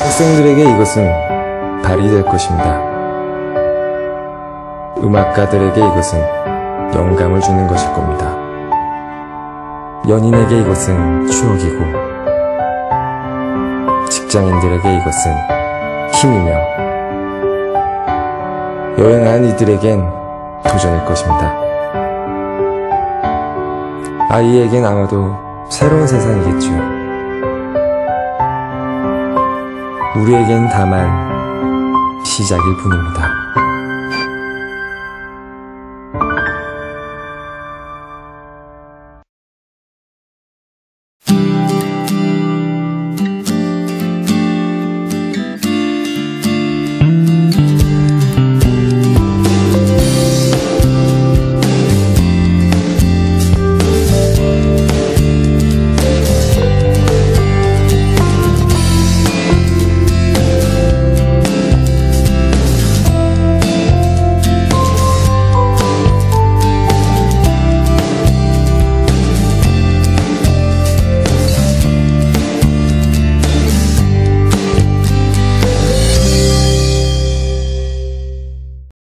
학생들에게 이것은 발이 될 것입니다. 음악가들에게 이것은 영감을 주는 것일 겁니다. 연인에게 이것은 추억이고, 직장인들에게 이것은 힘이며, 여행한 이들에겐 도전일 것입니다. 아이에겐 아마도 새로운 세상이겠죠. 우리에겐 다만 시작일 뿐입니다.